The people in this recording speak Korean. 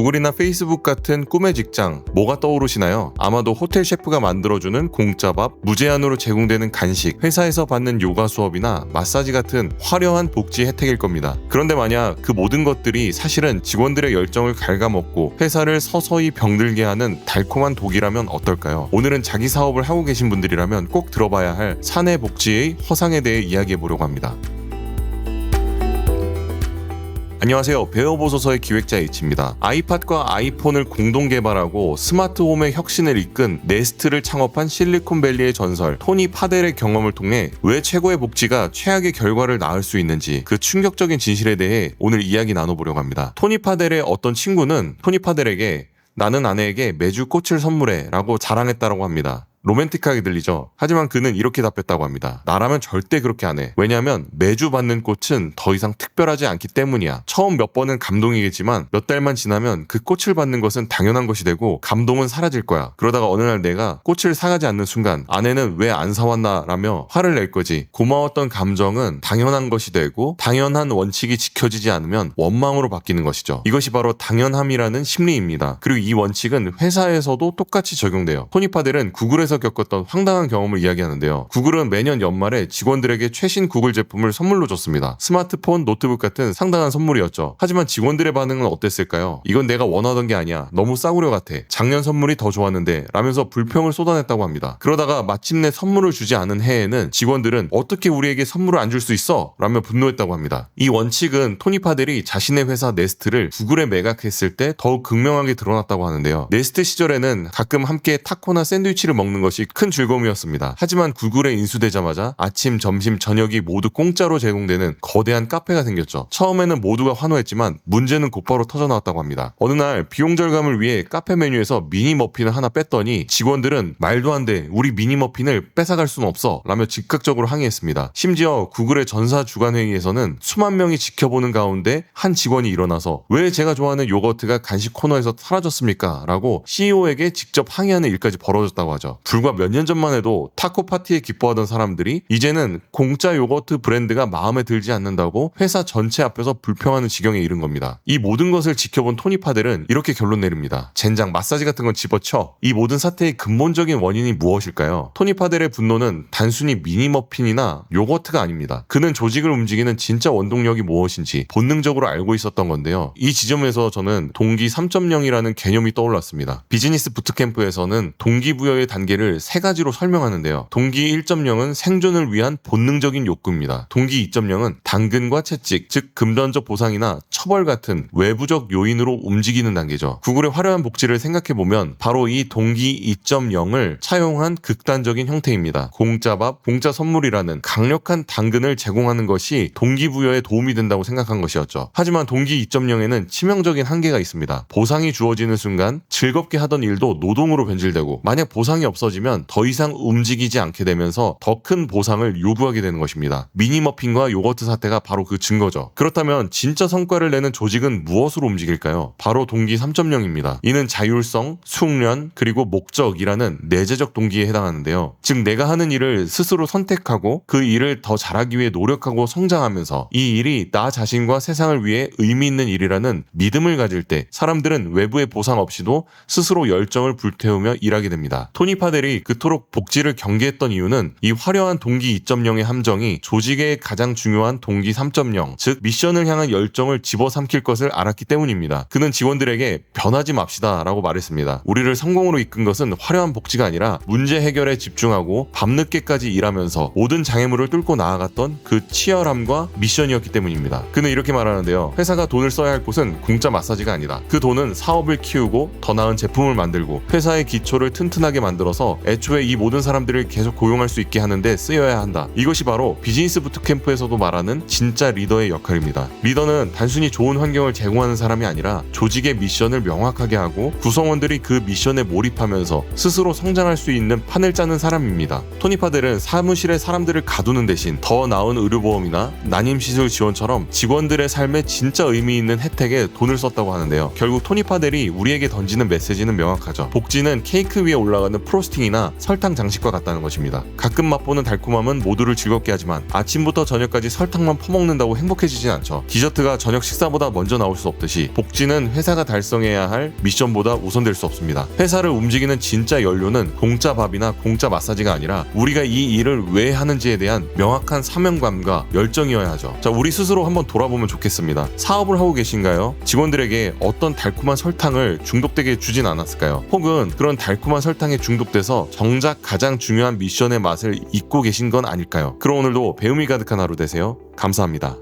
구글이나 페이스북 같은 꿈의 직장 뭐가 떠오르시나요? 아마도 호텔 셰프가 만들어주는 공짜밥, 무제한으로 제공되는 간식, 회사에서 받는 요가 수업이나 마사지 같은 화려한 복지 혜택일 겁니다. 그런데 만약 그 모든 것들이 사실은 직원들의 열정을 갉아먹고 회사를 서서히 병들게 하는 달콤한 독이라면 어떨까요? 오늘은 자기 사업을 하고 계신 분들이라면 꼭 들어봐야 할 사내 복지의 허상에 대해 이야기해 보려고 합니다. 안녕하세요. 배워보소서의 기획자 H입니다. 아이팟과 아이폰을 공동 개발하고 스마트홈의 혁신을 이끈 네스트를 창업한 실리콘밸리의 전설 토니 파델의 경험을 통해 왜 최고의 복지가 최악의 결과를 낳을 수 있는지 그 충격적인 진실에 대해 오늘 이야기 나눠보려고 합니다. 토니 파델의 어떤 친구는 토니 파델에게 나는 아내에게 매주 꽃을 선물해 라고 자랑했다라고 합니다. 로맨틱하게 들리죠. 하지만 그는 이렇게 답했다고 합니다. 나라면 절대 그렇게 안 해. 왜냐하면 매주 받는 꽃은 더 이상 특별하지 않기 때문이야. 처음 몇 번은 감동이겠지만 몇 달만 지나면 그 꽃을 받는 것은 당연한 것이 되고 감동은 사라질 거야. 그러다가 어느 날 내가 꽃을 사가지 않는 순간 아내는 왜 안 사왔나 라며 화를 낼 거지. 고마웠던 감정은 당연한 것이 되고 당연한 원칙이 지켜지지 않으면 원망으로 바뀌는 것이죠. 이것이 바로 당연함이라는 심리입니다. 그리고 이 원칙은 회사에서도 똑같이 적용돼요. 토니 파델은 구글에서 겪었던 황당한 경험을 이야기하는데요. 구글은 매년 연말에 직원들에게 최신 구글 제품을 선물로 줬습니다. 스마트폰, 노트북 같은 상당한 선물이었죠. 하지만 직원들의 반응은 어땠을까요? 이건 내가 원하던 게 아니야. 너무 싸구려 같아. 작년 선물이 더 좋았는데 라면서 불평을 쏟아냈다고 합니다. 그러다가 마침내 선물을 주지 않은 해에는 직원들은 어떻게 우리에게 선물을 안 줄 수 있어? 라며 분노했다고 합니다. 이 원칙은 토니 파델이 자신의 회사 네스트를 구글에 매각했을 때 더욱 극명하게 드러났다고 하는데요. 네스트 시절에는 가끔 함께 타코나 샌드위치를 먹는 것이 큰 즐거움이었습니다. 하지만 구글에 인수되자마자 아침, 점심, 저녁이 모두 공짜로 제공되는 거대한 카페가 생겼죠. 처음에는 모두가 환호했지만 문제는 곧바로 터져나왔다고 합니다. 어느 날 비용 절감을 위해 카페 메뉴에서 미니 머핀을 하나 뺐더니 직원들은 말도 안 돼. 우리 미니 머핀을 뺏어갈 수는 없어. 라며 즉각적으로 항의했습니다. 심지어 구글의 전사 주간 회의에서는 수만 명이 지켜보는 가운데 한 직원이 일어나서 왜 제가 좋아하는 요거트가 간식 코너에서 사라졌습니까? 라고 CEO에게 직접 항의하는 일까지 벌어졌다고 하죠. 불과 몇 년 전만 해도 타코 파티에 기뻐하던 사람들이 이제는 공짜 요거트 브랜드가 마음에 들지 않는다고 회사 전체 앞에서 불평하는 지경에 이른 겁니다. 이 모든 것을 지켜본 토니 파델은 이렇게 결론 내립니다. 젠장 마사지 같은 건 집어쳐. 이 모든 사태의 근본적인 원인이 무엇일까요? 토니 파델의 분노는 단순히 미니 머핀이나 요거트가 아닙니다. 그는 조직을 움직이는 진짜 원동력이 무엇인지 본능적으로 알고 있었던 건데요. 이 지점에서 저는 동기 3.0이라는 개념이 떠올랐습니다. 비즈니스 부트캠프에서는 동기부여의 단계를 세 가지로 설명하는데요. 동기 1.0은 생존을 위한 본능적인 욕구입니다. 동기 2.0은 당근과 채찍, 즉 금전적 보상이나 처벌 같은 외부적 요인으로 움직이는 단계죠. 구글의 화려한 복지를 생각해보면 바로 이 동기 2.0을 차용한 극단적인 형태입니다. 공짜밥, 공짜 선물이라는 강력한 당근을 제공하는 것이 동기부여에 도움이 된다고 생각한 것이었죠. 하지만 동기 2.0에는 치명적인 한계가 있습니다. 보상이 주어지는 순간 즐겁게 하던 일도 노동으로 변질되고 만약 보상이 없어지면 더 이상 움직이지 않게 되면서 더 큰 보상을 요구하게 되는 것입니다. 미니머핀과 요거트 사태가 바로 그 증거죠. 그렇다면 진짜 성과를 내는 조직은 무엇으로 움직일까요? 바로 동기 3.0입니다. 이는 자율성, 숙련, 그리고 목적이라는 내재적 동기에 해당하는데요. 즉 내가 하는 일을 스스로 선택하고 그 일을 더 잘하기 위해 노력하고 성장하면서 이 일이 나 자신과 세상을 위해 의미 있는 일이라는 믿음을 가질 때 사람들은 외부의 보상 없이도 스스로 열정을 불태우며 일하게 됩니다. 토니 파델이 그토록 복지를 경계했던 이유는 이 화려한 동기 2.0의 함정이 조직의 가장 중요한 동기 3.0, 즉 미션을 향한 열정을 집어 삼킬 것을 알았기 때문입니다. 그는 직원들에게 변하지 맙시다 라고 말했습니다. 우리를 성공으로 이끈 것은 화려한 복지가 아니라 문제 해결에 집중하고 밤늦게까지 일하면서 모든 장애물을 뚫고 나아갔던 그 치열함과 미션이었기 때문입니다. 그는 이렇게 말하는데요. 회사가 돈을 써야 할 곳은 공짜 마사지가 아니다. 그 돈은 사업을 키우고 더 나은 제품을 만들고 회사의 기초를 튼튼하게 만들어서 애초에 이 모든 사람들을 계속 고용할 수 있게 하는데 쓰여야 한다. 이것이 바로 비즈니스 부트캠프에서도 말하는 진짜 리더의 역할입니다. 리더는 단순히 좋은 환경을 제공하는 사람이 아니라 조직의 미션을 명확하게 하고 구성원들이 그 미션에 몰입하면서 스스로 성장할 수 있는 판을 짜는 사람입니다. 토니 파델은 사무실에 사람들을 가두는 대신 더 나은 의료보험이나 난임시술 지원처럼 직원들의 삶에 진짜 의미 있는 혜택에 돈을 썼다고 하는데요. 결국 토니 파델이 우리에게 던지는 메시지는 명확하죠. 복지는 케이크 위에 올라가는 프로스팅 토스팅이나 설탕 장식과 같다는 것입니다. 가끔 맛보는 달콤함은 모두를 즐겁게 하지만 아침부터 저녁까지 설탕만 퍼먹는다고 행복해지진 않죠. 디저트가 저녁 식사보다 먼저 나올 수 없듯이 복지는 회사가 달성해야 할 미션보다 우선될 수 없습니다. 회사를 움직이는 진짜 연료는 공짜 밥이나 공짜 마사지가 아니라 우리가 이 일을 왜 하는지에 대한 명확한 사명감과 열정이어야 하죠. 자, 우리 스스로 한번 돌아보면 좋겠습니다. 사업을 하고 계신가요? 직원들에게 어떤 달콤한 설탕을 중독되게 주진 않았을까요? 혹은 그런 달콤한 설탕에 중독돼서 정작 가장 중요한 미션의 맛을 잊고 계신 건 아닐까요? 그럼 오늘도 배움이 가득한 하루 되세요. 감사합니다.